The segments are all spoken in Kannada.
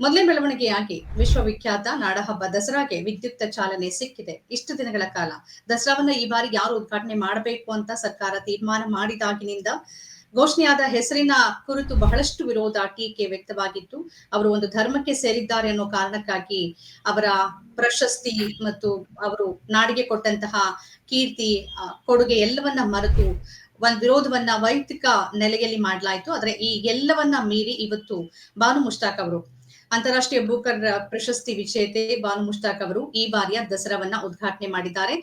ಮೊದಲನೇ ಬೆಳವಣಿಗೆಯಾಗಿ ವಿಶ್ವವಿಖ್ಯಾತ ನಾಡಹಬ್ಬ ದಸರಾಗೆ ವಿದ್ಯುಕ್ತ ಚಾಲನೆ ಸಿಕ್ಕಿದೆ. ಇಷ್ಟು ದಿನಗಳ ಕಾಲ ದಸರಾವನ್ನ ಈ ಬಾರಿ ಯಾರು ಉದ್ಘಾಟನೆ ಮಾಡಬೇಕು ಅಂತ ಸರ್ಕಾರ ತೀರ್ಮಾನ ಮಾಡಿದಾಗಿನಿಂದ ಘೋಷಣೆಯಾದ ಹೆಸರಿನ ಕುರಿತು ಬಹಳಷ್ಟು ವಿರೋಧ ಟೀಕೆ ವ್ಯಕ್ತವಾಗಿತ್ತು. ಅವರು ಒಂದು ಧರ್ಮಕ್ಕೆ ಸೇರಿದ್ದಾರೆ ಅನ್ನೋ ಕಾರಣಕ್ಕಾಗಿ ಅವರ ಪ್ರಶಸ್ತಿ ಮತ್ತು ಅವರು ನಾಡಿಗೆ ಕೊಟ್ಟಂತಹ ಕೀರ್ತಿ ಕೊಡುಗೆ ಎಲ್ಲವನ್ನ ಮರೆತು ಒಂದ್ ವಿರೋಧವನ್ನ ವೈಯಕ್ತಿಕ ನೆಲೆಯಲ್ಲಿ ಮಾಡಲಾಯಿತು. ಆದ್ರೆ ಈ ಎಲ್ಲವನ್ನ ಮೀರಿ ಇವತ್ತು ಬಾನು ಮುಷ್ತಾಕ್ ಅವರು ಅಂತಾರಾಷ್ಟ್ರೀಯ ಬೂಕರ್ ಪ್ರಶಸ್ತಿ ವಿಜೇತೆ ಬಾನು ಮುಷ್ತಾಕ್ ಅವರು ಈ ಬಾರಿಯ ದಸರಾವನ್ನ ಉದ್ಘಾಟನೆ ಮಾಡಿದ್ದಾರೆ.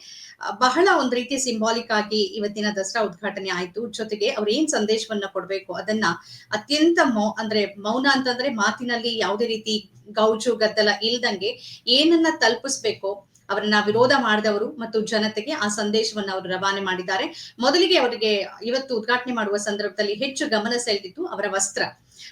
ಬಹಳ ಒಂದ್ ರೀತಿ ಸಿಂಬಾಲಿಕ್ ಆಗಿ ಇವತ್ತಿನ ದಸರಾ ಉದ್ಘಾಟನೆ ಆಯ್ತು. ಜೊತೆಗೆ ಅವ್ರು ಏನ್ ಸಂದೇಶವನ್ನ ಕೊಡ್ಬೇಕು ಅದನ್ನ ಅತ್ಯಂತ ಮೌ, ಅಂದ್ರೆ ಮೌನ ಅಂತಂದ್ರೆ ಮಾತಿನಲ್ಲಿ ಯಾವುದೇ ರೀತಿ ಗೌಜು ಗದ್ದಲ ಇಲ್ದಂಗೆ ಏನನ್ನ ತಲುಪಿಸ್ಬೇಕು ಅವರನ್ನ ವಿರೋಧ ಮಾಡಿದವರು ಮತ್ತು ಜನತೆಗೆ ಆ ಸಂದೇಶವನ್ನ ಅವರು ರವಾನೆ ಮಾಡಿದ್ದಾರೆ. ಮೊದಲಿಗೆ ಅವರಿಗೆ ಇವತ್ತು ಉದ್ಘಾಟನೆ ಮಾಡುವ ಸಂದರ್ಭದಲ್ಲಿ ಹೆಚ್ಚು ಗಮನ ಸೆಳೆದಿತ್ತು ಅವರ ವಸ್ತ್ರ.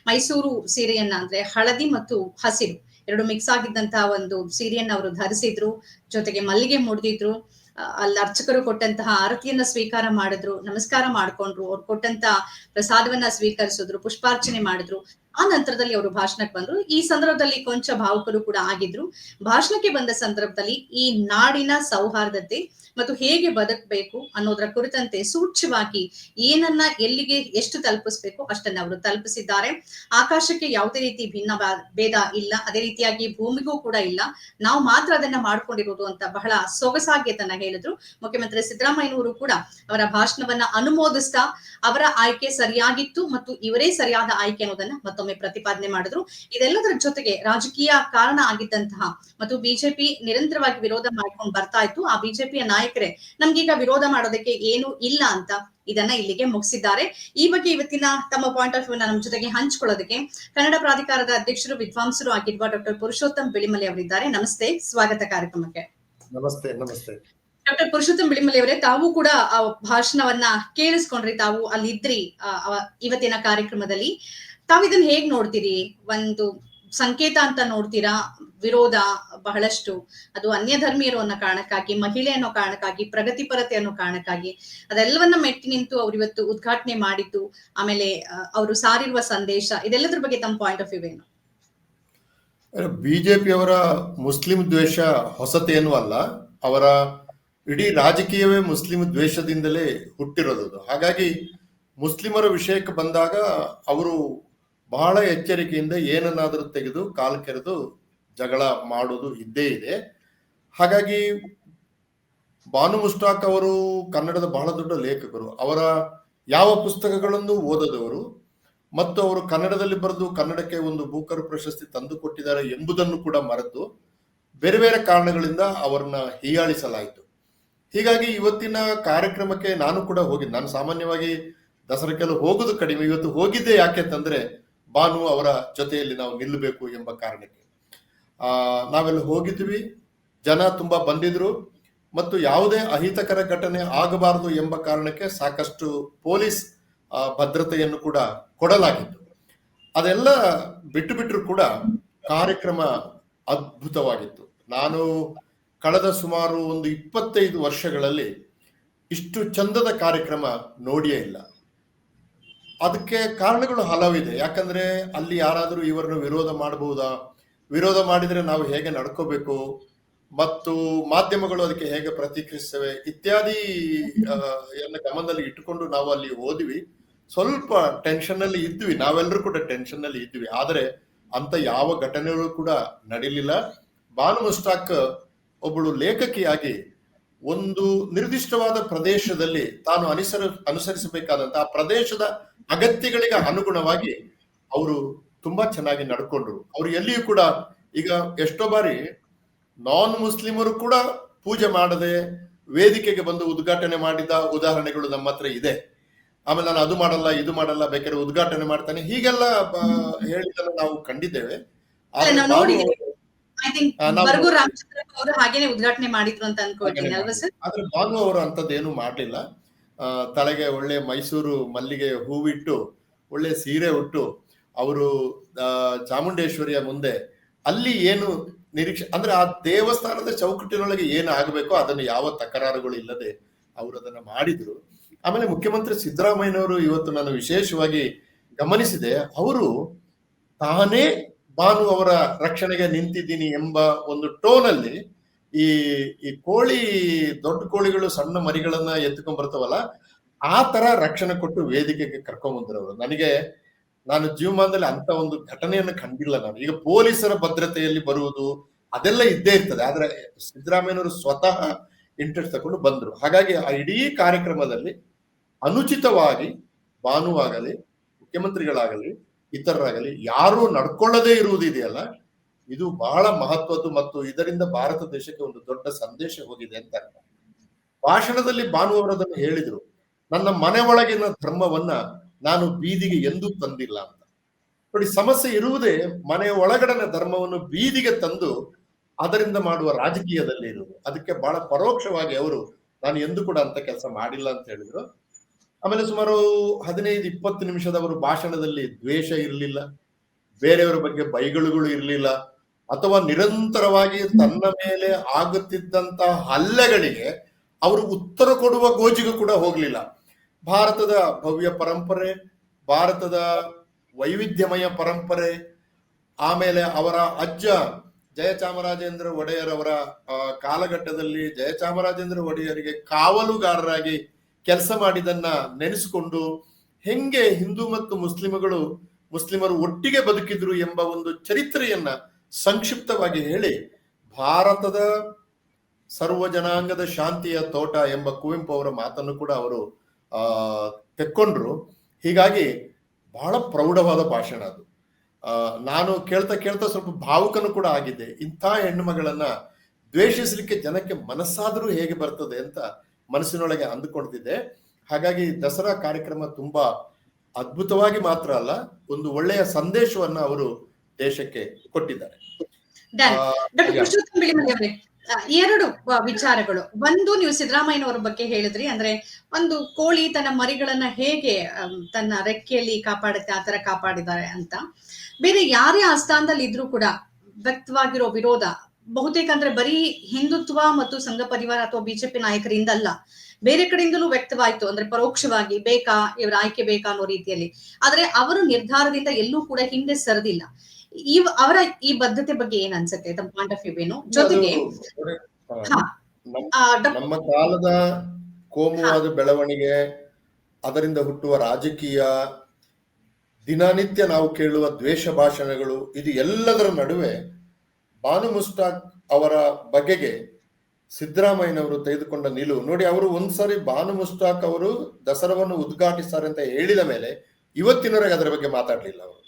ಮೈಸೂರು ಸೀರೆಯನ್ನ ಅಂದ್ರೆ ಹಳದಿ ಮತ್ತು ಹಸಿರು ಎರಡು ಮಿಕ್ಸ್ ಆಗಿದ್ದಂತಹ ಒಂದು ಸೀರೆಯನ್ನ ಅವರು ಧರಿಸಿದ್ರು. ಜೊತೆಗೆ ಮಲ್ಲಿಗೆ ಮುಡಿದಿದ್ರು. ಅಲ್ಲಿ ಅರ್ಚಕರು ಕೊಟ್ಟಂತಹ ಆರತಿಯನ್ನ ಸ್ವೀಕಾರ ಮಾಡಿದ್ರು. ನಮಸ್ಕಾರ ಮಾಡ್ಕೊಂಡ್ರು. ಅವ್ರು ಕೊಟ್ಟಂತ ಪ್ರಸಾದವನ್ನ ಸ್ವೀಕರಿಸಿದ್ರು. ಪುಷ್ಪಾರ್ಚನೆ ಮಾಡಿದ್ರು. ಆ ನಂತರದಲ್ಲಿ ಅವರು ಭಾಷಣಕ್ಕೆ ಬಂದ್ರು. ಈ ಸಂದರ್ಭದಲ್ಲಿ ಕೊಂಚ ಭಾವುಕರು ಕೂಡ ಆಗಿದ್ರು. ಭಾಷಣಕ್ಕೆ ಬಂದ ಸಂದರ್ಭದಲ್ಲಿ ಈ ನಾಡಿನ ಸೌಹಾರ್ದತೆ ಮತ್ತು ಹೇಗೆ ಬದುಕಬೇಕು ಅನ್ನೋದರ ಕುರಿತಂತೆ ಸೂಕ್ಷ್ಮವಾಗಿ ಏನನ್ನ ಎಲ್ಲಿಗೆ ಎಷ್ಟು ತಲುಪಿಸ್ಬೇಕು ಅಷ್ಟನ್ನ ಅವರು ತಲುಪಿಸಿದ್ದಾರೆ. ಆಕಾಶಕ್ಕೆ ಯಾವುದೇ ರೀತಿ ಭಿನ್ನ ಭೇದ ಇಲ್ಲ. ಅದೇ ರೀತಿಯಾಗಿ ಭೂಮಿಗೂ ಕೂಡ ಇಲ್ಲ. ನಾವು ಮಾತ್ರ ಅದನ್ನ ಮಾಡ್ಕೊಂಡಿರೋದು ಅಂತ ಬಹಳ ಸೊಗಸಾಗಿ ಅದನ್ನ ಹೇಳಿದ್ರು. ಮುಖ್ಯಮಂತ್ರಿ ಸಿದ್ದರಾಮಯ್ಯನವರು ಕೂಡ ಅವರ ಭಾಷಣವನ್ನ ಅನುಮೋದಿಸ್ತಾ ಅವರ ಆಯ್ಕೆ ಸರಿಯಾಗಿತ್ತು ಮತ್ತು ಇವರೇ ಸರಿಯಾದ ಆಯ್ಕೆ ಅನ್ನೋದನ್ನ ಮತ್ತೊಮ್ಮೆ ಪ್ರತಿಪಾದನೆ ಮಾಡಿದ್ರು. ಇದೆಲ್ಲದರ ಜೊತೆಗೆ ರಾಜಕೀಯ ಕಾರಣ ಆಗಿದ್ದಂತಹ ಮತ್ತು ಬಿಜೆಪಿ ನಿರಂತರವಾಗಿ ವಿರೋಧ ಮಾಡ್ಕೊಂಡು ಬರ್ತಾ ಇತ್ತು. ಆ ಬಿಜೆಪಿಯ ನಾಯಕರೇ ನಮ್ಗೀಗ ವಿರೋಧ ಮಾಡೋದಕ್ಕೆ ಏನು ಇಲ್ಲ ಅಂತ ಇದನ್ನ ಇಲ್ಲಿಗೆ ಮುಗಿಸಿದ್ದಾರೆ. ಈ ಬಗ್ಗೆ ಇವತ್ತಿನ ತಮ್ಮ ಪಾಯಿಂಟ್ ಆಫ್ ವ್ಯೂ ನಮ್ಮ ಜೊತೆಗೆ ಹಂಚಿಕೊಳ್ಳೋದಕ್ಕೆ ಕನ್ನಡ ಪ್ರಾಧಿಕಾರದ ಅಧ್ಯಕ್ಷರು ವಿದ್ವಾಂಸರು ಆಗಿರುವ ಡಾಕ್ಟರ್ ಪುರುಷೋತ್ತಮ್ ಬಿಳಿಮಲೆ ಅವರಿದ್ದಾರೆ. ನಮಸ್ತೆ ಸ್ವಾಗತ ಕಾರ್ಯಕ್ರಮಕ್ಕೆ. ನಮಸ್ತೆ ನಮಸ್ತೆ. ಡಾಕ್ಟರ್ ಪುರುಷೋತ್ತಮ್ ಬಿಳಿಮಲೆ ಅವರೇ ತಾವು ಕೂಡ ಆ ಭಾಷಣವನ್ನ ಕೇಳಿಸ್ಕೊಂಡ್ರಿ ತಾವು ಅಲ್ಲಿ ಇದ್ರಿ ಇವತ್ತಿನ ಕಾರ್ಯಕ್ರಮದಲ್ಲಿ. ತಾವು ಹೇಗ್ ನೋಡ್ತೀರಿ? ಒಂದು ಸಂಕೇತ ಅಂತ ನೋಡ್ತೀರಾ? ವಿರೋಧ ಬಹಳಷ್ಟು. ಅದು ಅನ್ಯ ಧರ್ಮೀಯರು ಅನ್ನೋ ಕಾರಣಕ್ಕಾಗಿ ಮಹಿಳೆ ಅನ್ನೋ ಕಾರಣಕ್ಕಾಗಿ ಪ್ರಗತಿಪರತೆ ಅನ್ನೋ ಕಾರಣಕ್ಕಾಗಿ, ಅದೆಲ್ಲವನ್ನ ಮೆಟ್ಟಿ ನಿಂತು ಅವ್ರು ಇವತ್ತು ಉದ್ಘಾಟನೆ ಮಾಡಿದ್ದು. ಆಮೇಲೆ ಅವರು ಸಾರಿರುವ ಸಂದೇಶ, ಇದೆಲ್ಲದ್ರ ಬಗ್ಗೆ ತಮ್ಮ ಪಾಯಿಂಟ್ ಆಫ್ ವ್ಯೂ ಏನು? ಬಿಜೆಪಿಯವರ ಮುಸ್ಲಿಂ ದ್ವೇಷ ಹೊಸತೇನೂ ಅಲ್ಲ. ಅವರ ಇಡೀ ರಾಜಕೀಯವೇ ಮುಸ್ಲಿಂ ದ್ವೇಷದಿಂದಲೇ ಹುಟ್ಟಿರೋದು. ಹಾಗಾಗಿ ಮುಸ್ಲಿಮರ ವಿಷಯಕ್ಕೆ ಬಂದಾಗ ಅವರು ಬಹಳ ಎಚ್ಚರಿಕೆಯಿಂದ ಏನನ್ನಾದರೂ ತೆಗೆದು ಕಾಲು ಕೆರೆದು ಜಗಳ ಮಾಡೋದು ಇದ್ದೇ ಇದೆ. ಹಾಗಾಗಿ ಬಾನು ಮುಸ್ತಾಕ್ ಅವರು ಕನ್ನಡದ ಬಹಳ ದೊಡ್ಡ ಲೇಖಕರು. ಅವರ ಯಾವ ಪುಸ್ತಕಗಳನ್ನು ಓದದವರು ಮತ್ತು ಅವರು ಕನ್ನಡದಲ್ಲಿ ಬರೆದು ಕನ್ನಡಕ್ಕೆ ಒಂದು ಬೂಕರ್ ಪ್ರಶಸ್ತಿ ತಂದು ಕೊಟ್ಟಿದ್ದಾರೆ ಎಂಬುದನ್ನು ಕೂಡ ಮರೆತು ಬೇರೆ ಬೇರೆ ಕಾರಣಗಳಿಂದ ಅವರನ್ನ ಹೀಯಾಳಿಸಲಾಯಿತು. ಹೀಗಾಗಿ ಇವತ್ತಿನ ಕಾರ್ಯಕ್ರಮಕ್ಕೆ ನಾನು ಕೂಡ ಹೋಗಿದ್ದೆ ನಾನು ಸಾಮಾನ್ಯವಾಗಿ ದಸರಾಕ್ಕೆಲ್ಲ ಹೋಗೋದು ಕಡಿಮೆ, ಇವತ್ತು ಹೋಗಿದ್ದೆ ಯಾಕೆ ಅಂತಂದ್ರೆ ಬಾನು ಅವರ ಜೊತೆಯಲ್ಲಿ ನಾವು ನಿಲ್ಲಬೇಕು ಎಂಬ ಕಾರಣಕ್ಕೆ. ನಾವೆಲ್ಲ ಹೋಗಿದ್ವಿ. ಜನ ತುಂಬಾ ಬಂದಿದ್ರು. ಮತ್ತು ಯಾವುದೇ ಅಹಿತಕರ ಘಟನೆ ಆಗಬಾರದು ಎಂಬ ಕಾರಣಕ್ಕೆ ಸಾಕಷ್ಟು ಪೊಲೀಸ್ ಭದ್ರತೆಯನ್ನು ಕೂಡ ಕೊಡಲಾಗಿತ್ತು. ಅದೆಲ್ಲ ಬಿಟ್ಟು ಬಿಟ್ಟರು ಕೂಡ ಕಾರ್ಯಕ್ರಮ ಅದ್ಭುತವಾಗಿತ್ತು. ನಾನು ಕಳೆದ ಸುಮಾರು ಒಂದು ಇಪ್ಪತ್ತೈದು ವರ್ಷಗಳಲ್ಲಿ ಇಷ್ಟು ಚಂದದ ಕಾರ್ಯಕ್ರಮ ನೋಡಿಯೇ ಇಲ್ಲ. ಅದಕ್ಕೆ ಕಾರಣಗಳು ಹಲವಿದೆ. ಯಾಕಂದ್ರೆ ಅಲ್ಲಿ ಯಾರಾದರೂ ಇವರನ್ನು ವಿರೋಧ ಮಾಡಬಹುದಾ? ವಿರೋಧ ಮಾಡಿದರೆ ನಾವು ಹೇಗೆ ನಡ್ಕೋಬೇಕು? ಮತ್ತು ಮಾಧ್ಯಮಗಳು ಅದಕ್ಕೆ ಹೇಗೆ ಪ್ರತಿಕ್ರಿಯಿಸ್ತವೆ ಇತ್ಯಾದಿ ಎಲ್ಲ ಗಮನದಲ್ಲಿ ಇಟ್ಟುಕೊಂಡು ನಾವು ಅಲ್ಲಿ ಓದಿವಿ. ಸ್ವಲ್ಪ ಟೆನ್ಷನ್ ಅಲ್ಲಿ ಇದ್ವಿ. ನಾವೆಲ್ಲರೂ ಕೂಡ ಟೆನ್ಷನ್ ಅಲ್ಲಿ ಇದ್ವಿ. ಆದರೆ ಅಂತ ಯಾವ ಘಟನೆಗಳು ಕೂಡ ನಡೀಲಿಲ್ಲ. ಬಾನು ಮುಸ್ತಾಕ್ ಒಬ್ಬಳು ಲೇಖಕಿಯಾಗಿ ಒಂದು ನಿರ್ದಿಷ್ಟವಾದ ಪ್ರದೇಶದಲ್ಲಿ ತಾನು ಅನುಸರ ಅನುಸರಿಸಬೇಕಾದಂತಹ ಆ ಪ್ರದೇಶದ ಅಗತ್ಯಗಳಿಗೆ ಅನುಗುಣವಾಗಿ ಅವರು ತುಂಬಾ ಚೆನ್ನಾಗಿ ನಡ್ಕೊಂಡ್ರು. ಅವ್ರು ಎಲ್ಲಿಯೂ ಕೂಡ ಈಗ ಎಷ್ಟೋ ಬಾರಿ ನಾನ್ ಮುಸ್ಲಿಮರು ಕೂಡ ಪೂಜೆ ಮಾಡದೆ ವೇದಿಕೆಗೆ ಬಂದು ಉದ್ಘಾಟನೆ ಮಾಡಿದ ಉದಾಹರಣೆಗಳು ನಮ್ಮ ಹತ್ರ ಇದೆ. ಆಮೇಲೆ ನಾನು ಅದು ಮಾಡಲ್ಲ ಇದು ಮಾಡಲ್ಲ ಬೇಕಾದ್ರೆ ಉದ್ಘಾಟನೆ ಮಾಡ್ತಾನೆ. ಹೀಗೆಲ್ಲ ಹೇಳಿದ ನಾವು ಕಂಡಿದ್ದೇವೆ. ಐ ಥಿಂಕ್ ಆ, ರಾಮಚಂದ್ರ ಅವರು ಹಾಗೇನೆ ಉದ್ಘಾಟನೆ ಮಾಡಿದ್ರು ಅಂತ ಅನ್ಕೊಳ್ತೀನಿ ಅಲ್ವಾ ಸರ್ ಆದ್ರೆ ಬಾನು ಅವರು ಅಂತದ್ದೇನು ಮಾಡ್ಲಿಲ್ಲ. ತಲೆಗೆ ಒಳ್ಳೆ ಮೈಸೂರು ಮಲ್ಲಿಗೆ ಹೂವಿಟ್ಟು ಒಳ್ಳೆ ಸೀರೆ ಉಟ್ಟು ಅವರು ಚಾಮುಂಡೇಶ್ವರಿಯ ಮುಂದೆ ಅಲ್ಲಿ ಏನು ನಿರೀಕ್ಷೆ ಅಂದ್ರೆ ಆ ದೇವಸ್ಥಾನದ ಚೌಕಟ್ಟಿನೊಳಗೆ ಏನು ಆಗಬೇಕೋ ಅದನ್ನು ಯಾವ ತಕರಾರುಗಳು ಇಲ್ಲದೆ ಅವರು ಅದನ್ನ ಮಾಡಿದ್ರು. ಆಮೇಲೆ ಮುಖ್ಯಮಂತ್ರಿ ಸಿದ್ದರಾಮಯ್ಯನವರು ಇವತ್ತು ನಾನು ವಿಶೇಷವಾಗಿ ಗಮನಿಸಿದೆ ಅವರು ತಾನೇ ಭಾನು ಅವರ ರಕ್ಷಣೆಗೆ ನಿಂತಿದ್ದೀನಿ ಎಂಬ ಒಂದು ಟೋನ್ ಅಲ್ಲಿ ಈ ಈ ಕೋಳಿ, ದೊಡ್ಡ ಕೋಳಿಗಳು, ಸಣ್ಣ ಮರಿಗಳನ್ನ ಎತ್ಕೊಂಡ್ ಬರ್ತವಲ್ಲ, ಆ ತರ ರಕ್ಷಣೆ ಕೊಟ್ಟು ವೇದಿಕೆಗೆ ಬಂದ್ರವರು ನನಗೆ, ನಾನು ಜೀವಮಾನದಲ್ಲಿ ಅಂತ ಒಂದು ಘಟನೆಯನ್ನು ಕಂಡಿಲ್ಲ ನಾನು. ಈಗ ಪೊಲೀಸರ ಭದ್ರತೆಯಲ್ಲಿ ಬರುವುದು ಅದೆಲ್ಲ ಇದ್ದೇ ಇರ್ತದೆ. ಆದ್ರೆ ಸಿದ್ದರಾಮಯ್ಯನವರು ಸ್ವತಃ ಇಂಟ್ರೆಸ್ಟ್ ತಗೊಂಡು ಬಂದ್ರು. ಹಾಗಾಗಿ ಆ ಇಡೀ ಕಾರ್ಯಕ್ರಮದಲ್ಲಿ ಅನುಚಿತವಾಗಿ ಭಾನುವಾಗಲಿ, ಮುಖ್ಯಮಂತ್ರಿಗಳಾಗಲಿ ಇತರರಾಗಲಿ, ಯಾರು ನಡ್ಕೊಳ್ಳದೇ ಇರುವುದಿದೆಯಲ್ಲ, ಇದು ಬಹಳ ಮಹತ್ವದ್ದು ಮತ್ತು ಇದರಿಂದ ಭಾರತ ದೇಶಕ್ಕೆ ಒಂದು ದೊಡ್ಡ ಸಂದೇಶ ಹೋಗಿದೆ ಅಂತ ಅರ್ಥ. ಭಾಷಣದಲ್ಲಿ ಭಾನುವಾರ ಅದನ್ನು ಹೇಳಿದ್ರು, ನನ್ನ ಮನೆ ಒಳಗಿನ ಧರ್ಮವನ್ನ ನಾನು ಬೀದಿಗೆ ಎಂದೂ ತಂದಿಲ್ಲ ಅಂತ. ನೋಡಿ, ಸಮಸ್ಯೆ ಇರುವುದೇ ಮನೆಯ ಒಳಗಡನ ಧರ್ಮವನ್ನು ಬೀದಿಗೆ ತಂದು ಅದರಿಂದ ಮಾಡುವ ರಾಜಕೀಯದಲ್ಲಿ ಇರುವುದು. ಅದಕ್ಕೆ ಬಹಳ ಪರೋಕ್ಷವಾಗಿ ಅವರು, ನಾನು ಎಂದು ಕೂಡ ಅಂತ ಕೆಲಸ ಮಾಡಿಲ್ಲ ಅಂತ ಹೇಳಿದ್ರು. ಆಮೇಲೆ ಸುಮಾರು ಹದಿನೈದು, ಇಪ್ಪತ್ತು ನಿಮಿಷದ ಅವರು ಭಾಷಣದಲ್ಲಿ ದ್ವೇಷ ಇರಲಿಲ್ಲ. ಬೇರೆಯವರ ಬಗ್ಗೆ ಬೈಗಳುಗಳು ಇರಲಿಲ್ಲ. ಅಥವಾ ನಿರಂತರವಾಗಿ ತನ್ನ ಮೇಲೆ ಆಗುತ್ತಿದ್ದಂತ ಹಲ್ಲೆಗಳಿಗೆ ಅವರು ಉತ್ತರ ಕೊಡುವ ಗೋಜಿಗೂ ಕೂಡ ಹೋಗ್ಲಿಲ್ಲ. ಭಾರತದ ಭವ್ಯ ಪರಂಪರೆ, ಭಾರತದ ವೈವಿಧ್ಯಮಯ ಪರಂಪರೆ, ಆಮೇಲೆ ಅವರ ಅಜ್ಜ ಜಯಚಾಮರಾಜೇಂದ್ರ ಒಡೆಯರ್ ಅವರ ಕಾಲಘಟ್ಟದಲ್ಲಿ ಜಯಚಾಮರಾಜೇಂದ್ರ ಒಡೆಯರಿಗೆ ಕಾವಲುಗಾರರಾಗಿ ಕೆಲಸ ಮಾಡಿದನ್ನ ನೆನೆಸಿಕೊಂಡು ಹೆಂಗೆ ಹಿಂದೂ ಮತ್ತು ಮುಸ್ಲಿಮಗಳು, ಮುಸ್ಲಿಮರು ಒಟ್ಟಿಗೆ ಬದುಕಿದ್ರು ಎಂಬ ಒಂದು ಚರಿತ್ರೆಯನ್ನ ಸಂಕ್ಷಿಪ್ತವಾಗಿ ಹೇಳಿ, ಭಾರತದ ಸರ್ವ ಜನಾಂಗದ ಶಾಂತಿಯ ತೋಟ ಎಂಬ ಕುವೆಂಪು ಅವರ ಮಾತನ್ನು ಕೂಡ ಅವರು, ಆ, ತೆಕ್ಕೊಂಡ್ರು. ಹೀಗಾಗಿ ಬಹಳ ಪ್ರೌಢವಾದ ಭಾಷಣ ಅದು. ನಾನು ಕೇಳ್ತಾ ಕೇಳ್ತಾ ಸ್ವಲ್ಪ ಭಾವುಕನು ಕೂಡ ಆಗಿದ್ದೆ. ಇಂಥ ಹೆಣ್ಣು ಮಗಳನ್ನ ದ್ವೇಷಿಸಲಿಕ್ಕೆ ಜನಕ್ಕೆ ಮನಸ್ಸಾದರೂ ಹೇಗೆ ಬರ್ತದೆ ಅಂತ ಮನಸ್ಸಿನೊಳಗೆ ಅಂದುಕೊಳ್ತಿದ್ದೆ ಹಾಗಾಗಿ ದಸರಾ ಕಾರ್ಯಕ್ರಮ ತುಂಬಾ ಅದ್ಭುತವಾಗಿ ಮಾತ್ರ ಅಲ್ಲ ಒಂದು ಒಳ್ಳೆಯ ಸಂದೇಶವನ್ನ ಅವರು ದೇಶಕ್ಕೆ ಕೊಟ್ಟಿದ್ದಾರೆ. ಆ, ಎರಡು ವಿಚಾರಗಳು. ಒಂದು ನೀವು ಸಿದ್ದರಾಮಯ್ಯನವರ ಬಗ್ಗೆ ಹೇಳಿದ್ರಿ ಅಂದ್ರೆ ಒಂದು ಕೋಳಿ ತನ್ನ ಮರಿಗಳನ್ನ ಹೇಗೆ ತನ್ನ ರೆಕ್ಕೆಯಲ್ಲಿ ಕಾಪಾಡುತ್ತೆ ಆತರ ಕಾಪಾಡಿದ್ದಾರೆ ಅಂತ. ಬೇರೆ ಯಾರೇ ಆ ಸ್ಥಾನದಲ್ಲಿ ಇದ್ರೂ ಕೂಡ ವ್ಯಕ್ತವಾಗಿರೋ ವಿರೋಧ ಬಹುತೇಕ ಅಂದ್ರೆ ಬರೀ ಹಿಂದುತ್ವ ಮತ್ತು ಸಂಘ ಪರಿವಾರ ಅಥವಾ ಬಿಜೆಪಿ ನಾಯಕರಿಂದ ಅಲ್ಲ ಬೇರೆ ಕಡೆಯಿಂದಲೂ ವ್ಯಕ್ತವಾಯ್ತು ಅಂದ್ರೆ ಪರೋಕ್ಷವಾಗಿ ಬೇಕಾ ಇವರ ಆಯ್ಕೆ ಬೇಕಾ ಅನ್ನೋ ರೀತಿಯಲ್ಲಿ. ಆದ್ರೆ ಅವರು ನಿರ್ಧಾರದಿಂದ ಎಲ್ಲೂ ಕೂಡ ಹಿಂದೆ ಸರದಿಲ್ಲ. ಈ ಅವರ ಈ ಬದ್ಧತೆ ಬಗ್ಗೆ ಏನ್ ಅನ್ಸುತ್ತೆ? ತಮ್ಮ ಪಾಯಿಂಟ್ ಆಫ್ ವ್ಯೂ ಏನು? ಜೊತೆಗೆ ನಮ್ಮ ಕಾಲದ ಕೋಮುವಾದ ಬೆಳವಣಿಗೆ ಅದರಿಂದ ಹುಟ್ಟುವ ರಾಜಕೀಯ ದಿನನಿತ್ಯ ನಾವು ಕೇಳುವ ದ್ವೇಷ ಭಾಷಣಗಳು ಇದು ಎಲ್ಲದರ ನಡುವೆ ಬಾನು ಮುಸ್ತಾಕ್ ಅವರ ಬಗೆಗೆ ಸಿದ್ದರಾಮಯ್ಯನವರು ತೆಗೆದುಕೊಂಡ ನಿಲುವು. ನೋಡಿ, ಅವರು ಒಂದ್ಸರಿ ಬಾನು ಮುಸ್ತಾಕ್ ಅವರು ದಸರಾವನ್ನು ಉದ್ಘಾಟಿಸ್ತಾರೆ ಅಂತ ಹೇಳಿದ ಮೇಲೆ ಇವತ್ತಿನವರೆಗೆ ಅದರ ಬಗ್ಗೆ ಮಾತಾಡಲಿಲ್ಲ ಅವರು.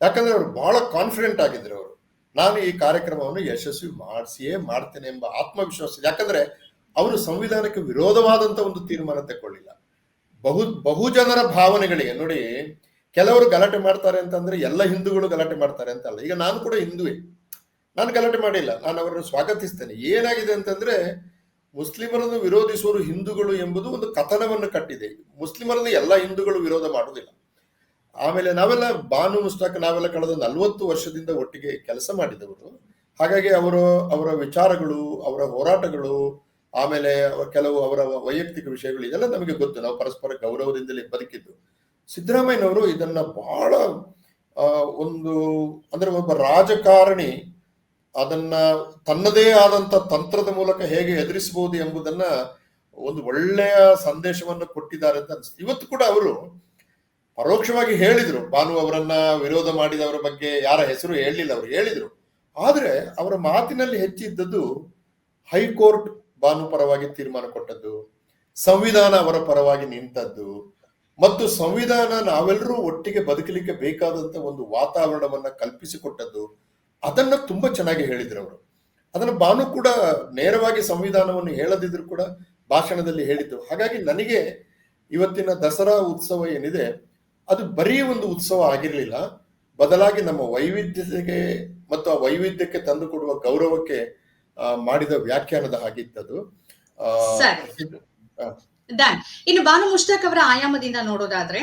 ಯಾಕಂದ್ರೆ ಅವರು ಬಹಳ ಕಾನ್ಫಿಡೆಂಟ್ ಆಗಿದ್ರು ಅವರು. ನಾನು ಈ ಕಾರ್ಯಕ್ರಮವನ್ನು ಯಶಸ್ವಿ ಮಾಡಿಸಿಯೇ ಮಾಡ್ತೇನೆ ಎಂಬ ಆತ್ಮವಿಶ್ವಾಸ. ಯಾಕಂದ್ರೆ ಅವರು ಸಂವಿಧಾನಕ್ಕೆ ವಿರೋಧವಾದಂತ ಒಂದು ತೀರ್ಮಾನ ತಗೊಳ್ಳಿಲ್ಲ ಬಹು, ಬಹುಜನರ ಭಾವನೆಗಳಿಗೆ, ನೋಡಿ, ಕೆಲವರು ಗಲಾಟೆ ಮಾಡ್ತಾರೆ ಅಂತಂದ್ರೆ ಎಲ್ಲ ಹಿಂದೂಗಳು ಗಲಾಟೆ ಮಾಡ್ತಾರೆ ಅಂತ ಅಲ್ಲ ಈಗ ನಾನು ಕೂಡ ಹಿಂದುವೆ. ನಾನು ಗಲಾಟೆ ಮಾಡಿಲ್ಲ, ನಾನು ಅವರನ್ನು ಸ್ವಾಗತಿಸ್ತೇನೆ. ಏನಾಗಿದೆ ಅಂತಂದ್ರೆ, ಮುಸ್ಲಿಮರನ್ನು ವಿರೋಧಿಸುವರು ಹಿಂದೂಗಳು ಎಂಬುದು ಒಂದು ಕಥನವನ್ನು ಕಟ್ಟಿದೆ. ಮುಸ್ಲಿಮರನ್ನು ಎಲ್ಲ ಹಿಂದೂಗಳು ವಿರೋಧ ಮಾಡುವುದಿಲ್ಲ. ಆಮೇಲೆ ನಾವೆಲ್ಲ ಬಾನು ಮುಸ್ತಾಕ್ ನಾವೆಲ್ಲ ಕಳೆದ ನಲವತ್ತು ವರ್ಷದಿಂದ ಒಟ್ಟಿಗೆ ಕೆಲಸ ಮಾಡಿದವರು. ಹಾಗಾಗಿ ಅವರು ಅವರ ವಿಚಾರಗಳು, ಅವರ ಹೋರಾಟಗಳು, ಆಮೇಲೆ ಕೆಲವು ಅವರ ವೈಯಕ್ತಿಕ ವಿಷಯಗಳು, ಇದೆಲ್ಲ ನಮಗೆ ಗೊತ್ತು. ನಾವು ಪರಸ್ಪರ ಗೌರವದಿಂದಲೇ ಬದುಕಿದ್ದು. ಸಿದ್ದರಾಮಯ್ಯನವರು ಇದನ್ನ ಬಹಳ ಒಂದು, ಅಂದ್ರೆ ಒಬ್ಬ ರಾಜಕಾರಣಿ ಅದನ್ನ ತನ್ನದೇ ಆದಂತ ತಂತ್ರದ ಮೂಲಕ ಹೇಗೆ ಎದುರಿಸಬಹುದು ಎಂಬುದನ್ನ ಒಂದು ಒಳ್ಳೆಯ ಸಂದೇಶವನ್ನು ಕೊಟ್ಟಿದ್ದಾರೆ ಅಂತ ಅನಿಸ್ತು ಇವತ್ತು ಕೂಡ ಅವರು ಪರೋಕ್ಷವಾಗಿ ಹೇಳಿದ್ರು. ಭಾನು ಅವರನ್ನ ವಿರೋಧ ಮಾಡಿದವರ ಬಗ್ಗೆ ಯಾರ ಹೆಸರು ಹೇಳಲಿಲ್ಲ, ಅವರು ಹೇಳಿದ್ರು. ಆದ್ರೆ ಅವರ ಮಾತಿನಲ್ಲಿ ಹೆಚ್ಚಿದ್ದದ್ದು ಹೈಕೋರ್ಟ್ ಭಾನು ಪರವಾಗಿ ತೀರ್ಮಾನ ಕೊಟ್ಟದ್ದು, ಸಂವಿಧಾನ ಅವರ ಪರವಾಗಿ ನಿಂತದ್ದು, ಮತ್ತು ಸಂವಿಧಾನ ನಾವೆಲ್ಲರೂ ಒಟ್ಟಿಗೆ ಬದುಕಲಿಕ್ಕೆ ಬೇಕಾದಂತ ಒಂದು ವಾತಾವರಣವನ್ನ ಕಲ್ಪಿಸಿಕೊಟ್ಟದ್ದು ಅದನ್ನ ತುಂಬಾ ಚೆನ್ನಾಗಿ ಹೇಳಿದ್ರು ಅವರು. ಅದನ್ನು ಬಾನು ಕೂಡ ನೇರವಾಗಿ ಸಂವಿಧಾನವನ್ನು ಹೇಳದಿದ್ರು ಕೂಡ ಭಾಷಣದಲ್ಲಿ ಹೇಳಿದ್ದು ಹಾಗಾಗಿ ನನಗೆ ಇವತ್ತಿನ ದಸರಾ ಉತ್ಸವ ಏನಿದೆ ಅದು ಬರೀ ಒಂದು ಉತ್ಸವ ಆಗಿರಲಿಲ್ಲ. ಬದಲಾಗಿ ನಮ್ಮ ವೈವಿಧ್ಯತೆಗೆ ಮತ್ತು ಆ ವೈವಿಧ್ಯಕ್ಕೆ ತಂದುಕೊಡುವ ಗೌರವಕ್ಕೆ ಆ, ಮಾಡಿದ ವ್ಯಾಖ್ಯಾನದ ಹಾಗಿತ್ತದು ಇನ್ನು ಬಾನು ಮುಷ್ತಾಕ್ ಅವರ ಆಯಾಮದಿಂದ ನೋಡೋದಾದ್ರೆ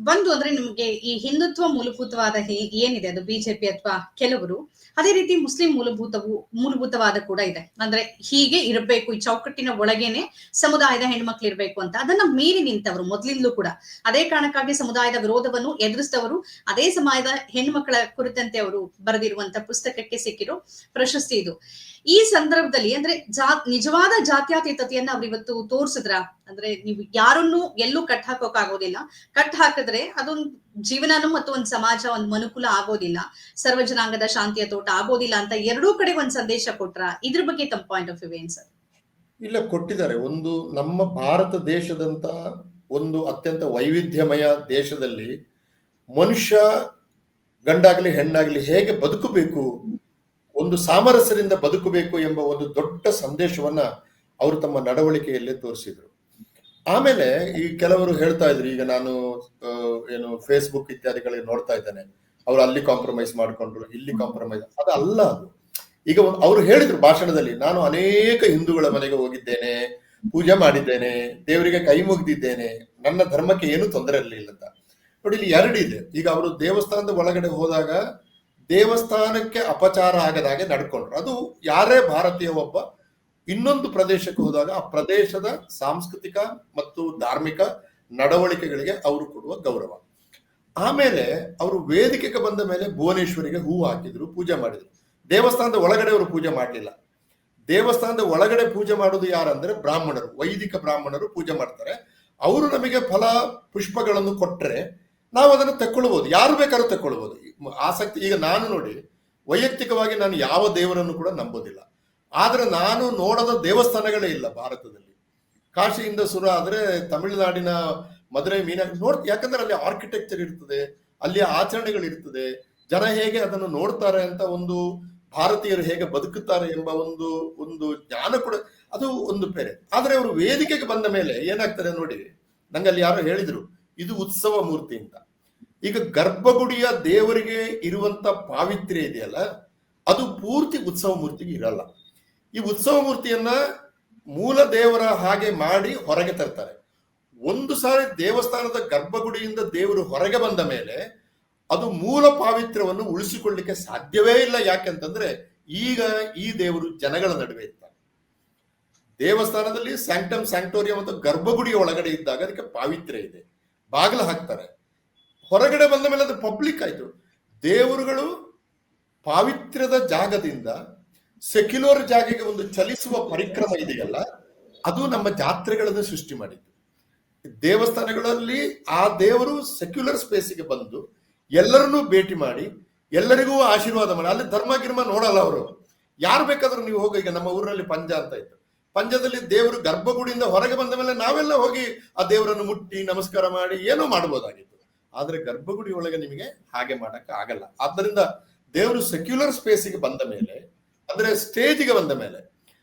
ಬಂದು ಅಂದ್ರೆ ನಿಮ್ಗೆ ಈ ಹಿಂದುತ್ವ ಮೂಲಭೂತವಾದ ಏನಿದೆ? ಅದು ಬಿಜೆಪಿ ಅಥವಾ ಕೆಲವರು. ಅದೇ ರೀತಿ ಮುಸ್ಲಿಂ ಮೂಲಭೂತವು, ಮೂಲಭೂತವಾದ ಕೂಡ ಇದೆ. ಅಂದ್ರೆ ಹೀಗೆ ಇರಬೇಕು, ಈ ಚೌಕಟ್ಟಿನ ಒಳಗೇನೆ ಸಮುದಾಯದ ಹೆಣ್ಮಕ್ಳು ಇರಬೇಕು ಅಂತ. ಅದನ್ನ ಮೀರಿ ನಿಂತವರು ಮೊದಲಿಂದಲೂ ಕೂಡ. ಅದೇ ಕಾರಣಕ್ಕಾಗಿ ಸಮುದಾಯದ ವಿರೋಧವನ್ನು ಎದುರಿಸಿದವರು, ಅದೇ ಸಮಾಜದ ಹೆಣ್ಮಕ್ಳ ಕುರಿತಂತೆ ಅವರು ಬರೆದಿರುವಂತ ಪುಸ್ತಕಕ್ಕೆ ಸಿಕ್ಕಿರೋ ಪ್ರಶಸ್ತಿ ಇದು. ಈ ಸಂದರ್ಭದಲ್ಲಿ ಅಂದ್ರೆ ಜಾ ನಿಜವಾದ ಜಾತ್ಯಾತೀತತೆಯನ್ನ ಅವ್ರು ಇವತ್ತು ತೋರ್ಸಿದ್ರ, ಅಂದ್ರೆ ನೀವು ಯಾರನ್ನು ಎಲ್ಲೂ ಕಟ್ ಹಾಕೋಕ್ ಆಗೋದಿಲ್ಲ. ಕಟ್ ಹಾಕಿದ್ರೆ ಅದೊಂದು ಜೀವನನು ಮತ್ತು ಒಂದ್ ಸಮಾಜ ಒಂದ್ ಮನುಕುಲ ಆಗೋದಿಲ್ಲ. ಸರ್ವ ಜನಾಂಗದ ಶಾಂತಿಯ ತೋಟ ಆಗೋದಿಲ್ಲ ಅಂತ ಎರಡೂ ಕಡೆ ಒಂದ್ ಸಂದೇಶ ಕೊಟ್ರ ಇದ್ರ ಬಗ್ಗೆ ತಮ್ಮ ಪಾಯಿಂಟ್ ಆಫ್ ವ್ಯೂ ಏನ್ ಸರ್? ಇಲ್ಲ, ಕೊಟ್ಟಿದ್ದಾರೆ. ಒಂದು ನಮ್ಮ ಭಾರತ ದೇಶದಂತ ಒಂದು ಅತ್ಯಂತ ವೈವಿಧ್ಯಮಯ ದೇಶದಲ್ಲಿ ಮನುಷ್ಯ ಗಂಡಾಗ್ಲಿ ಹೆಣ್ಣಾಗ್ಲಿ ಹೇಗೆ ಬದುಕಬೇಕು ಒಂದು ಸಾಮರಸ್ಯದಿಂದ ಬದುಕಬೇಕು ಎಂಬ ಒಂದು ದೊಡ್ಡ ಸಂದೇಶವನ್ನ ಅವರು ತಮ್ಮ ನಡವಳಿಕೆಯಲ್ಲಿ ತೋರಿಸಿದ್ರು. ಆಮೇಲೆ ಈ ಕೆಲವರು ಹೇಳ್ತಾ ಇದ್ರು, ಈಗ ನಾನು ಏನು ಫೇಸ್ಬುಕ್ ಇತ್ಯಾದಿಗಳಲ್ಲಿ ನೋಡ್ತಾ ಇದ್ದೇನೆ. ಅವ್ರು ಅಲ್ಲಿ ಕಾಂಪ್ರಮೈಸ್ ಮಾಡ್ಕೊಂಡ್ರು, ಇಲ್ಲಿ ಕಾಂಪ್ರಮೈಸ್ ಅದಲ್ಲ ಅದು. ಈಗ ಅವರು ಹೇಳಿದ್ರು ಭಾಷಣದಲ್ಲಿ, ನಾನು ಅನೇಕ ಹಿಂದೂಗಳ ಮನೆಗೆ ಹೋಗಿದ್ದೇನೆ, ಪೂಜೆ ಮಾಡಿದ್ದೇನೆ, ದೇವರಿಗೆ ಕೈ ಮುಗಿದಿದ್ದೇನೆ, ನನ್ನ ಧರ್ಮಕ್ಕೆ ಏನು ತೊಂದರೆ ಇರಲಿಲ್ಲ ಅಂತ. ನೋಡಿ, ಇಲ್ಲಿ ಎರಡಿದೆ ಈಗ ಅವರು ದೇವಸ್ಥಾನದ ಒಳಗಡೆ ಹೋದಾಗ ದೇವಸ್ಥಾನಕ್ಕೆ ಅಪಚಾರ ಆಗದ ಹಾಗೆ ನಡ್ಕೊಂಡ್ರು. ಅದು ಯಾರೇ ಭಾರತೀಯ ಒಬ್ಬ, ಇನ್ನೊಂದು ಪ್ರದೇಶಕ್ಕೆ ಹೋದಾಗ ಆ ಪ್ರದೇಶದ ಸಾಂಸ್ಕೃತಿಕ ಮತ್ತು ಧಾರ್ಮಿಕ ನಡವಳಿಕೆಗಳಿಗೆ ಅವರು ಕೊಡುವ ಗೌರವ. ಆಮೇಲೆ ಅವರು ವೇದಿಕೆಗೆ ಬಂದ ಮೇಲೆ ಭುವನೇಶ್ವರಿಗೆ ಹೂ ಹಾಕಿದ್ರು, ಪೂಜೆ ಮಾಡಿದ್ರು. ದೇವಸ್ಥಾನದ ಒಳಗಡೆ ಅವರು ಪೂಜೆ ಮಾಡಲಿಲ್ಲ. ದೇವಸ್ಥಾನದ ಒಳಗಡೆ ಪೂಜೆ ಮಾಡೋದು ಯಾರಂದ್ರೆ ಬ್ರಾಹ್ಮಣರು, ವೈದಿಕ ಬ್ರಾಹ್ಮಣರು ಪೂಜೆ ಮಾಡ್ತಾರೆ. ಅವರು ನಮಗೆ ಫಲ ಪುಷ್ಪಗಳನ್ನು ಕೊಟ್ಟರೆ ನಾವು ಅದನ್ನು ತಕ್ಕೊಳ್ಬಹುದು ಯಾರು ಬೇಕಾದ್ರೂ ತಕ್ಕೊಳ್ಬಹುದು ಆಸಕ್ತಿ ಈಗ ನಾನು ನೋಡಿ, ವೈಯಕ್ತಿಕವಾಗಿ ನಾನು ಯಾವ ದೇವರನ್ನು ಕೂಡ ನಂಬೋದಿಲ್ಲ. ಆದ್ರೆ ನಾನು ನೋಡದ ದೇವಸ್ಥಾನಗಳೇ ಇಲ್ಲ ಭಾರತದಲ್ಲಿ. ಕಾಶಿಯಿಂದ ಸುರ ಆದರೆ ತಮಿಳುನಾಡಿನ ಮದುರೈ ಮೀನಾಕ್ಷಿ ನೋಡ್, ಯಾಕಂದ್ರೆ ಅಲ್ಲಿ ಆರ್ಕಿಟೆಕ್ಚರ್ ಇರ್ತದೆ, ಅಲ್ಲಿ ಆಚರಣೆಗಳಿರ್ತದೆ ಜನ ಹೇಗೆ ಅದನ್ನು ನೋಡ್ತಾರೆ ಅಂತ ಒಂದು ಭಾರತೀಯರು ಹೇಗೆ ಬದುಕುತ್ತಾರೆ ಎಂಬ ಒಂದು ಒಂದು ಜ್ಞಾನ ಕೂಡ, ಅದು ಒಂದು ಬೇರೆ. ಆದರೆ ಅವರು ವೇದಿಕೆಗೆ ಬಂದ ಮೇಲೆ ಏನಾಗ್ತಾರೆ ನೋಡಿ ನಂಗೆ ಅಲ್ಲಿ ಯಾರೋ ಹೇಳಿದ್ರು, ಇದು ಉತ್ಸವ ಮೂರ್ತಿ ಅಂತ. ಈಗ ಗರ್ಭಗುಡಿಯ ದೇವರಿಗೆ ಇರುವಂತ ಪಾವಿತ್ರ್ಯ ಇದೆಯಲ್ಲ, ಅದು ಪೂರ್ತಿ ಉತ್ಸವ ಮೂರ್ತಿಗೆ ಇರಲ್ಲ. ಈ ಉತ್ಸವ ಮೂರ್ತಿಯನ್ನ ಮೂಲ ದೇವರ ಹಾಗೆ ಮಾಡಿ ಹೊರಗೆ ತರ್ತಾರೆ. ಒಂದು ಸಾರಿ ದೇವಸ್ಥಾನದ ಗರ್ಭಗುಡಿಯಿಂದ ದೇವರು ಹೊರಗೆ ಬಂದ ಮೇಲೆ ಅದು ಮೂಲ ಪಾವಿತ್ರ್ಯವನ್ನು ಉಳಿಸಿಕೊಳ್ಳಿಕ್ಕೆ ಸಾಧ್ಯವೇ ಇಲ್ಲ. ಯಾಕೆಂತಂದ್ರೆ ಈಗ ಈ ದೇವರು ಜನಗಳ ನಡುವೆ ಇರ್ತಾರೆ. ದೇವಸ್ಥಾನದಲ್ಲಿ ಸ್ಯಾಂಕ್ಟಮ್ ಸ್ಯಾಂಕ್ಟೋರಿಯಂ ಮತ್ತು ಗರ್ಭಗುಡಿಯ ಒಳಗಡೆ ಇದ್ದಾಗ ಅದಕ್ಕೆ ಪಾವಿತ್ರ್ಯ ಇದೆ. ಬಾಗಿಲು ಹಾಕ್ತಾರೆ. ಹೊರಗಡೆ ಬಂದ ಮೇಲೆ ಅದು ಪಬ್ಲಿಕ್ ಆಯ್ತು. ದೇವರುಗಳು ಪಾವಿತ್ರ್ಯದ ಜಾಗದಿಂದ ಸೆಕ್ಯುಲರ್ ಜಾಗಕ್ಕೆ ಒಂದು ಚಲಿಸುವ ಪರಿಕ್ರಮ ಇದೆಯಲ್ಲ, ಅದು ನಮ್ಮ ಜಾತ್ರೆಗಳನ್ನು ಸೃಷ್ಟಿ ಮಾಡಿತ್ತು ದೇವಸ್ಥಾನಗಳಲ್ಲಿ ಆ ದೇವರು ಸೆಕ್ಯುಲರ್ ಸ್ಪೇಸಿಗೆ ಬಂದು ಎಲ್ಲರನ್ನೂ ಭೇಟಿ ಮಾಡಿ, ಎಲ್ಲರಿಗೂ ಆಶೀರ್ವಾದ ಮಾಡಿ. ಅಲ್ಲಿ ಧರ್ಮ ಗಿರ್ಮ ನೋಡಲ್ಲ ಅವರು. ಯಾರು ಬೇಕಾದ್ರೂ ನೀವು ಹೋಗಿ, ಈಗ ನಮ್ಮ ಊರಲ್ಲಿ ಪಂಜ ಅಂತ ಇತ್ತು. ಪಂಜದಲ್ಲಿ ದೇವರು ಗರ್ಭಗುಡಿಯಿಂದ ಹೊರಗೆ ಬಂದ ಮೇಲೆ ನಾವೆಲ್ಲ ಹೋಗಿ ಆ ದೇವರನ್ನು ಮುಟ್ಟಿ, ನಮಸ್ಕಾರ ಮಾಡಿ, ಏನೋ ಮಾಡಬಹುದಾಗಿತ್ತು ಆದ್ರೆ ಗರ್ಭಗುಡಿ ಒಳಗೆ ನಿಮಗೆ ಹಾಗೆ ಮಾಡಕ್ಕೆ ಆಗಲ್ಲ. ಆದ್ದರಿಂದ ದೇವರು ಸೆಕ್ಯುಲರ್ ಸ್ಪೇಸಿಗೆ ಬಂದ ಮೇಲೆ, ಅಂದ್ರೆ ಸ್ಟೇಜಿಗೆ ಬಂದ ಮೇಲೆ,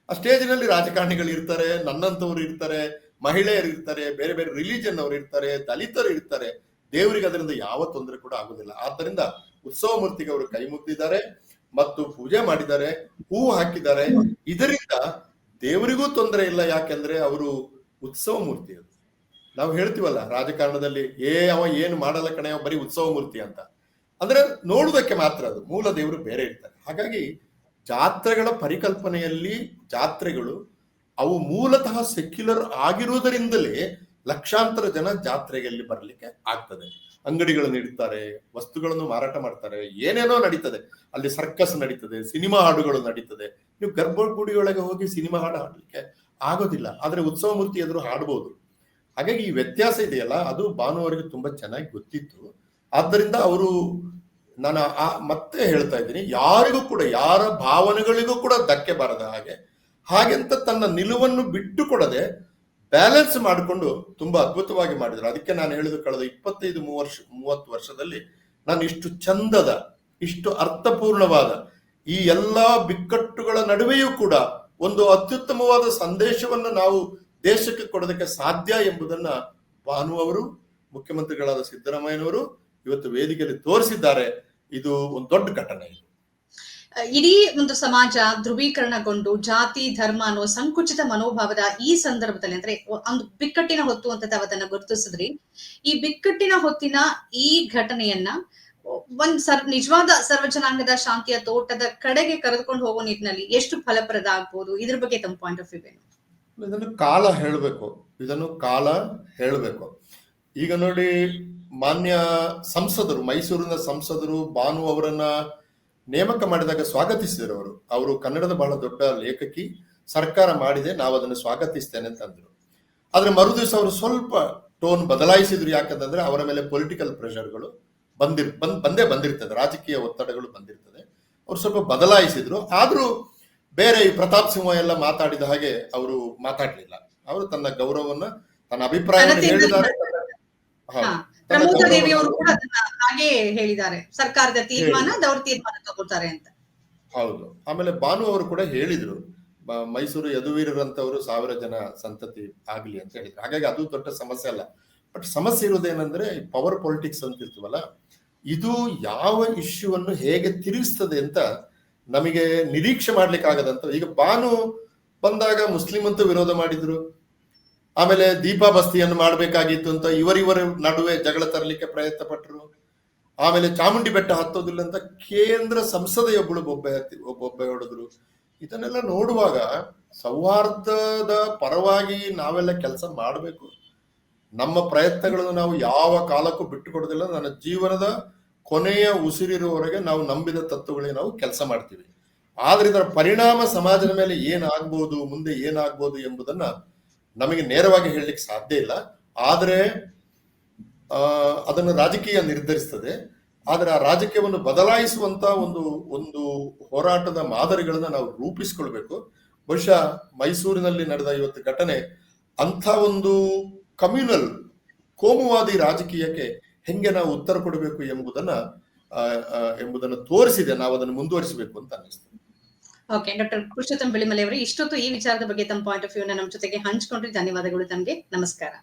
ಆ ಸ್ಟೇಜ್ನಲ್ಲಿ ರಾಜಕಾರಣಿಗಳು ಇರ್ತಾರೆ, ನನ್ನಂತವ್ರು ಇರ್ತಾರೆ, ಮಹಿಳೆಯರು ಇರ್ತಾರೆ, ಬೇರೆ ಬೇರೆ ರಿಲಿಜನ್ ಅವರು ಇರ್ತಾರೆ, ದಲಿತರು ಇರ್ತಾರೆ, ದೇವರಿಗೆ ಅದರಿಂದ ಯಾವ ತೊಂದರೆ ಕೂಡ ಆಗುದಿಲ್ಲ. ಆದ್ದರಿಂದ ಉತ್ಸವ ಮೂರ್ತಿಗೆ ಅವರು ಕೈ ಮುಗ್ದಿದ್ದಾರೆ ಮತ್ತು ಪೂಜೆ ಮಾಡಿದ್ದಾರೆ, ಹೂ ಹಾಕಿದ್ದಾರೆ. ಇದರಿಂದ ದೇವರಿಗೂ ತೊಂದರೆ ಇಲ್ಲ, ಯಾಕೆಂದ್ರೆ ಅವರು ಉತ್ಸವ ಮೂರ್ತಿ ನಾವು ಹೇಳ್ತೀವಲ್ಲ, ರಾಜಕಾರಣದಲ್ಲಿ ಏ ಅವ ಏನು ಮಾಡಲ್ಲ ಕಣೆ, ಅವ ಬರೀ ಉತ್ಸವ ಮೂರ್ತಿ ಅಂತ. ಅಂದ್ರೆ ನೋಡುವುದಕ್ಕೆ ಮಾತ್ರ ಅದು, ಮೂಲ ದೇವರು ಬೇರೆ ಇರ್ತಾರೆ. ಹಾಗಾಗಿ ಜಾತ್ರೆಗಳ ಪರಿಕಲ್ಪನೆಯಲ್ಲಿ ಜಾತ್ರೆಗಳು ಅವು ಮೂಲತಃ ಸೆಕ್ಯುಲರ್ ಆಗಿರುವುದರಿಂದಲೇ ಲಕ್ಷಾಂತರ ಜನ ಜಾತ್ರೆಯಲ್ಲಿ ಬರಲಿಕ್ಕೆ ಆಗ್ತದೆ. ಅಂಗಡಿಗಳನ್ನು ಇಡ್ತಾರೆ ವಸ್ತುಗಳನ್ನು ಮಾರಾಟ ಮಾಡ್ತಾರೆ, ಏನೇನೋ ನಡೀತದೆ. ಅಲ್ಲಿ ಸರ್ಕಸ್ ನಡೀತದೆ ಸಿನಿಮಾ ಹಾಡುಗಳು ನಡೀತದೆ. ನೀವು ಗರ್ಭಗುಡಿಯೊಳಗೆ ಹೋಗಿ ಸಿನಿಮಾ ಹಾಡು ಹಾಡಲಿಕ್ಕೆ ಆಗೋದಿಲ್ಲ. ಆದರೆ ಉತ್ಸವ ಮೂರ್ತಿ ಎದುರು ಹಾಡ್ಬೋದು. ಹಾಗಾಗಿ ಈ ವ್ಯತ್ಯಾಸ ಇದೆಯಲ್ಲ, ಅದು ಭಾನು ಅವರಿಗೆ ತುಂಬಾ ಚೆನ್ನಾಗಿ ಗೊತ್ತಿತ್ತು. ಆದ್ದರಿಂದ ಅವರು ನಾನು ಆ ಮತ್ತೆ ಹೇಳ್ತಾ ಇದ್ದೀನಿ, ಯಾರಿಗೂ ಕೂಡ, ಯಾರ ಭಾವನೆಗಳಿಗೂ ಕೂಡ ಧಕ್ಕೆ ಬಾರದ ಹಾಗೆ, ಹಾಗೆಂತ ತನ್ನ ನಿಲುವನ್ನು ಬಿಟ್ಟು ಕೊಡದೆ ಬ್ಯಾಲೆನ್ಸ್ ಮಾಡಿಕೊಂಡು ತುಂಬಾ ಅದ್ಭುತವಾಗಿ ಮಾಡಿದ್ರು. ಅದಕ್ಕೆ ನಾನು ಹೇಳಿದ ಕಳೆದ ಇಪ್ಪತ್ತೈದು, ಮೂವರ್ಷ ವರ್ಷ ಮೂವತ್ತು ವರ್ಷದಲ್ಲಿ ನಾನು ಇಷ್ಟು ಚಂದದ, ಇಷ್ಟು ಅರ್ಥಪೂರ್ಣವಾದ ಈ ಎಲ್ಲಾ ಬಿಕ್ಕಟ್ಟುಗಳ ನಡುವೆಯೂ ಕೂಡ ಒಂದು ಅತ್ಯುತ್ತಮವಾದ ಸಂದೇಶವನ್ನು ನಾವು ದೇಶಕ್ಕೆ ಕೊಡೋದಕ್ಕೆ ಸಾಧ್ಯ ಎಂಬುದನ್ನ ಭಾನು ಅವರು, ಮುಖ್ಯಮಂತ್ರಿಗಳಾದ ಸಿದ್ದರಾಮಯ್ಯನವರು ಇವತ್ತು ವೇದಿಕೆಯಲ್ಲಿ ತೋರಿಸಿದ್ದಾರೆ. ಇದು ಒಂದು ದೊಡ್ಡ ಘಟನೆ ಇದು. ಇಡೀ ಒಂದು ಸಮಾಜ ಧ್ರುವೀಕರಣಗೊಂಡು ಜಾತಿ, ಧರ್ಮ ಅನ್ನೋ ಸಂಕುಚಿತ ಮನೋಭಾವದ ಈ ಸಂದರ್ಭದಲ್ಲಿ ಅಂದ್ರೆ ಒಂದು ಬಿಕ್ಕಟ್ಟಿನ ಹೊತ್ತು ಅಂತ ತಾವದನ್ನ ಗುರುತಿಸಿದ್ರಿ. ಈ ಬಿಕ್ಕಟ್ಟಿನ ಹೊತ್ತಿನ ಈ ಘಟನೆಯನ್ನ ಒಂದ್ ಸರ್, ನಿಜವಾದ ಸರ್ವಜನಾಂಗದ ಶಾಂತಿಯ ತೋಟದ ಕಡೆಗೆ ಕರೆದುಕೊಂಡು ಹೋಗೋ ನಿಟ್ಟಿನಲ್ಲಿ ಎಷ್ಟು ಫಲಪ್ರದ ಆಗ್ಬೋದು? ಇದ್ರ ಬಗ್ಗೆ ತಮ್ಮ ಪಾಯಿಂಟ್ ಆಫ್ ವ್ಯೂ ಏನು? ಇದನ್ನು ಕಾಲ ಹೇಳಬೇಕು. ಇದನ್ನು ಕಾಲ ಹೇಳಬೇಕು. ಈಗ ನೋಡಿ, ಮಾನ್ಯ ಸಂಸದರು, ಮೈಸೂರಿನ ಸಂಸದರು ಭಾನು ಅವರನ್ನ ನೇಮಕ ಮಾಡಿದಾಗ ಸ್ವಾಗತಿಸಿದರು ಅವರು. ಅವರು ಕನ್ನಡದ ಬಹಳ ದೊಡ್ಡ ಲೇಖಕಿ, ಸರ್ಕಾರ ಮಾಡಿದೆ, ನಾವು ಅದನ್ನು ಸ್ವಾಗತಿಸ್ತೇನೆ ಅಂತ ಅಂದ್ರು ಆದ್ರೆ ಮರುದಿವಸ ಅವರು ಸ್ವಲ್ಪ ಟೋನ್ ಬದಲಾಯಿಸಿದ್ರು. ಯಾಕಂತಂದ್ರೆ ಅವರ ಮೇಲೆ ಪೊಲಿಟಿಕಲ್ ಪ್ರೆಷರ್ಗಳು ಬಂದಿರ್ ಬಂದ್ ಬಂದೇ ಬಂದಿರ್ತದೆ. ರಾಜಕೀಯ ಒತ್ತಡಗಳು ಬಂದಿರ್ತದೆ. ಅವ್ರು ಸ್ವಲ್ಪ ಬದಲಾಯಿಸಿದ್ರು. ಆದ್ರೂ ಬೇರೆ ಈ ಪ್ರತಾಪ್ ಸಿಂಹ ಎಲ್ಲ ಮಾತಾಡಿದ ಹಾಗೆ ಅವರು ಮಾತಾಡ್ಲಿಲ್ಲ. ಅವರು ತನ್ನ ಗೌರವವನ್ನ ತನ್ನ ಅಭಿಪ್ರಾಯವನ್ನು ಘನತೆಯಿಂದ ಹೇಳಿದ್ದಾರೆ. ಹಾಗೆ ಸರ್ಕಾರದ ತೀರ್ಮಾನ ತೀರ್ಮಾನ ತಗೋತಾರೆ ಅಂತ. ಹೌದು. ಆಮೇಲೆ ಭಾನು ಅವರು ಕೂಡ ಹೇಳಿದ್ರು ಮೈಸೂರು ಯದುವೀರರಂತವರು ಸಾವಿರ ಜನ ಸಂತತಿ ಆಗ್ಲಿ ಅಂತ ಹೇಳಿದ್ರು. ಹಾಗಾಗಿ ಅದು ದೊಡ್ಡ ಸಮಸ್ಯೆ ಅಲ್ಲ. ಬಟ್ ಸಮಸ್ಯೆ ಇರೋದೇನಂದ್ರೆ ಪವರ್ ಪೊಲಿಟಿಕ್ಸ್ ಅಂತ ಇರ್ತೀವಲ್ಲ ಇದು ಯಾವ ಇಶ್ಯೂವನ್ನು ಹೇಗೆ ತಿರುಗಿಸ್ತದೆ ಅಂತ ನಮಗೆ ನಿರೀಕ್ಷೆ ಮಾಡ್ಲಿಕ್ಕೆ ಆಗದಂತ ಈಗ ಬಾನು ಬಂದಾಗ ಮುಸ್ಲಿಂ ಅಂತ ವಿರೋಧ ಮಾಡಿದ್ರು. ಆಮೇಲೆ ದೀಪಾ ಬಸ್ತಿಯನ್ನು ಮಾಡಬೇಕಾಗಿತ್ತು ಅಂತ ಇವರಿವರ ನಡುವೆ ಜಗಳ ತರಲಿಕ್ಕೆ ಪ್ರಯತ್ನ ಪಟ್ಟರು ಆಮೇಲೆ ಚಾಮುಂಡಿ ಬೆಟ್ಟ ಹತ್ತೋದಿಲ್ಲ ಅಂತ ಕೇಂದ್ರ ಸಂಸದೆಯೊಬ್ಬಳು ಬೊಬ್ಬೆ ಹತ್ತಿ ಬೊಬ್ಬೆ ಹೊಡೆದ್ರು. ಇದನ್ನೆಲ್ಲ ನೋಡುವಾಗ ಸೌಹಾರ್ದದ ಪರವಾಗಿ ನಾವೆಲ್ಲ ಕೆಲಸ ಮಾಡಬೇಕು. ನಮ್ಮ ಪ್ರಯತ್ನಗಳನ್ನು ನಾವು ಯಾವ ಕಾಲಕ್ಕೂ ಬಿಟ್ಟು ಕೊಡೋದಿಲ್ಲ ನನ್ನ ಜೀವನದ ಕೊನೆಯ ಉಸಿರಿರುವವರೆಗೆ ನಾವು ನಂಬಿದ ತತ್ವಗಳಿಗೆ ನಾವು ಕೆಲಸ ಮಾಡ್ತೀವಿ. ಆದ್ರೆ ಇದರ ಪರಿಣಾಮ ಸಮಾಜದ ಮೇಲೆ ಏನಾಗ್ಬೋದು, ಮುಂದೆ ಏನಾಗ್ಬೋದು ಎಂಬುದನ್ನ ನಮಗೆ ನೇರವಾಗಿ ಹೇಳಲಿಕ್ಕೆ ಸಾಧ್ಯ ಇಲ್ಲ. ಆದರೆ ಅದನ್ನು ರಾಜಕೀಯ ನಿರ್ಧರಿಸ್ತದೆ. ಆದ್ರೆ ಆ ರಾಜಕೀಯವನ್ನು ಬದಲಾಯಿಸುವಂತ ಒಂದು ಒಂದು ಹೋರಾಟದ ಮಾದರಿಗಳನ್ನ ನಾವು ರೂಪಿಸ್ಕೊಳ್ಬೇಕು. ಬಹುಶಃ ಮೈಸೂರಿನಲ್ಲಿ ನಡೆದ ಇವತ್ತು ಘಟನೆ ಅಂಥ ಒಂದು ಕಮ್ಯುನಲ್, ಕೋಮುವಾದಿ ರಾಜಕೀಯಕ್ಕೆ ಹೆಂಗೆ ನಾವು ಉತ್ತರ ಕೊಡಬೇಕು ಎಂಬುದನ್ನ ಎಂಬುದನ್ನು ತೋರಿಸಿದೆ, ನಾವು ಅದನ್ನು ಮುಂದುವರಿಸಬೇಕು ಅಂತ ಅನ್ನಿಸ್ತದೆ ಓಕೆ ಡಾಕ್ಟರ್ ಪುರುಷೋತ್ತಮ್ ಬೆಳಿಮಲೆ ಅವರು ಇಷ್ಟೊತ್ತು ಈ ವಿಚಾರದ ಬಗ್ಗೆ ತಮ್ಮ ಪಾಯಿಂಟ್ ಆಫ್ ವ್ಯೂ ನಮ್ಮ ಜೊತೆಗೆ ಹಂಚಿಕೊಂಡ್ರಿ ಧನ್ಯವಾದಗಳು ತಮಗೆ ನಮಸ್ಕಾರ.